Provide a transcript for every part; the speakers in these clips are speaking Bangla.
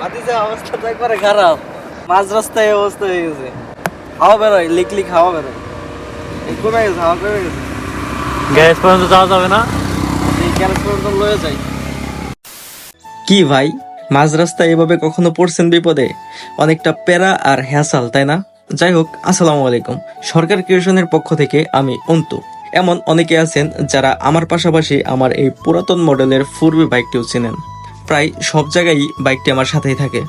মাটিতে অবস্থা তো একবারে খারাপ। মাঝ রাস্তায় অবস্থা হয়ে গেছে। হাওয়া বেরোয় লিক লিক হাওয়া বেরোয়। কমে গেছে হাওয়া কমে গেছে। গ্যারেজ পর্যন্ত যাওয়া যাবে না? গ্যারেজ পর্যন্ত লয়ে যাই। কি ভাই মাঝ রাস্তায় এভাবে কখনো পড়ছেন বিপদে? অনেকটা প্যারা আর হ্যাসাল তাই না? যাই হোক আসসালামু আলাইকুম। সরকার ক্রিয়েশনের পক্ষ থেকে আমি অন্তু। এমন অনেকে আছেন যারা আমার পাশাপাশি আমার এই পুরাতন মডেলের ফুরবি বাইকটিও চেনেন। প্রায় সব জায়গায় বাইকটি আমার সাথেই থাকে।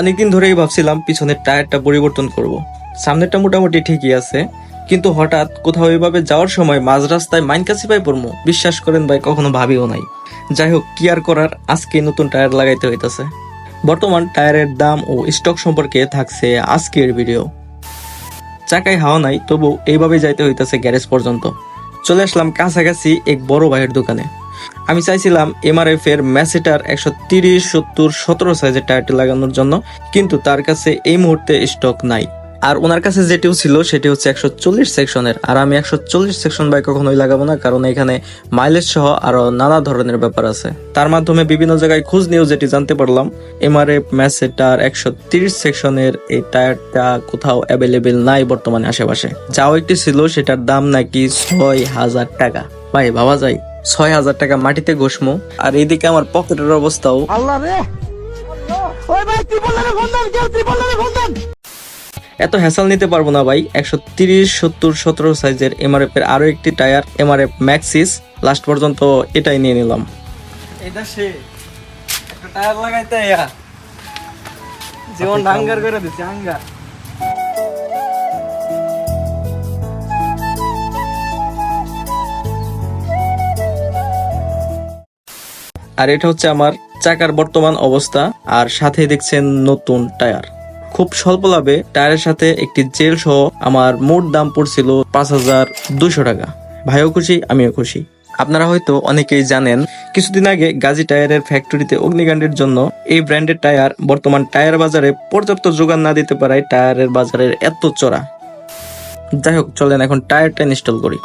অনেকদিন ধরেই ভাবছিলাম পিছনের টায়ারটা পরিবর্তন করব। সামনেরটা মোটামুটি ঠিকই আছে, কিন্তু হঠাৎ কোথাও এভাবে যাওয়ার সময় মাঝ রাস্তায় মাইন কাছি পাই পড়ব বিশ্বাস করেন ভাই, কখনো ভাবিও নাই। যাই হোক, কি আর করার, আজকে নতুন টায়ার লাগাইতে হইতেছে। বর্তমান টায়ারের দাম ও স্টক সম্পর্কে থাকছে আজকের ভিডিও চাকায় হাওয়া নাই তবু এইভাবে যাইতে হইতেছে গ্যারেজ পর্যন্ত। চলে আসলাম কাছাকাছি এক বড় ভাইয়ের দোকানে। আমি চাইছিলাম এমআরএফ এর ম্যাসেটার একশো তিরিশ, সত্তর, সতেরো সাইজের টায়ারটি লাগানোর জন্য, কিন্তু তার কাছে এই মুহূর্তে স্টক নাই। আর ওনার কাছে যেটিও ছিল, সেটি হচ্ছে একশো চল্লিশ সেকশনের আর আমি একশো চল্লিশ সেকশন বাইক কখনোই লাগাবো না, কারণ এখানে মাইলেজ সহ আরও নানা ধরনের ব্যাপার আছে। তার মাধ্যমে বিভিন্ন জায়গায় খোঁজ নিয়েও যেটি জানতে পারলাম এমআরএফ ম্যাসেটার একশো তিরিশ সেকশনের এই টায়ারটা কোথাও অ্যাভেলেবেল নাই বর্তমানে আশেপাশে। যাও একটি ছিল, সেটার দাম নাকি ছয় হাজার টাকা। ভাই, ভাবা যায়। ছয় হাজার টাকা মাটিতে ঘষমু। আর এইদিকে আমার পকেটের অবস্থাও। এত হ্যাসাল নিতে পারব না ভাই। একশো তিরিশ সত্তর সতেরো সাইজের এমআরএফ এর আরও একটি টায়ার এমআরএফ ম্যাক্সিস। লাস্ট পর্যন্ত এটাই নিয়ে নিলাম। এটা সে। একটা টায়ার লাগাইতে জীবন হাঙ্গার করে দিচ্ছে হাঙ্গার আর এটা হচ্ছে আমার চাকার বর্তমান অবস্থা। আর সাথে দেখছেন নতুন টায়ার। খুব স্বল্প লাভে টায়ারের সাথে একটি জেল সহ আমার মোট দাম পড়ছিল পাঁচ হাজার দুশো টাকা। ভাইও খুশি, আমিও খুশি। আপনারা হয়তো অনেকেই জানেন, কিছুদিন আগে গাজী টায়ারের ফ্যাক্টরিতে অগ্নিকাণ্ডের জন্য এই ব্র্যান্ডের টায়ার বর্তমান টায়ার বাজারে পর্যাপ্ত যোগান না দিতে পারায় টায়ারের বাজারের এত চড়া। যাই হোক, চলেন এখন টায়ারটা ইনস্টল করি।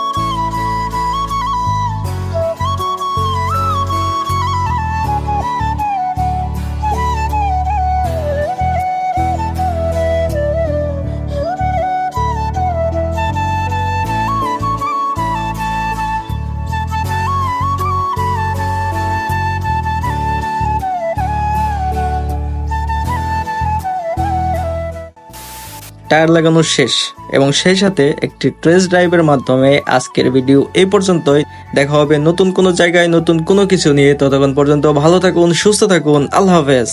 টায়ার লাগানো শেষ। এবং সেই সাথে একটি ট্রেস ড্রাইভের মাধ্যমে আজকের ভিডিও এই পর্যন্তই। দেখা হবে নতুন কোনো জায়গায়, নতুন কোনো কিছু নিয়ে। ততক্ষণ পর্যন্ত ভালো থাকুন, সুস্থ থাকুন। আল্লাহ হাফেজ।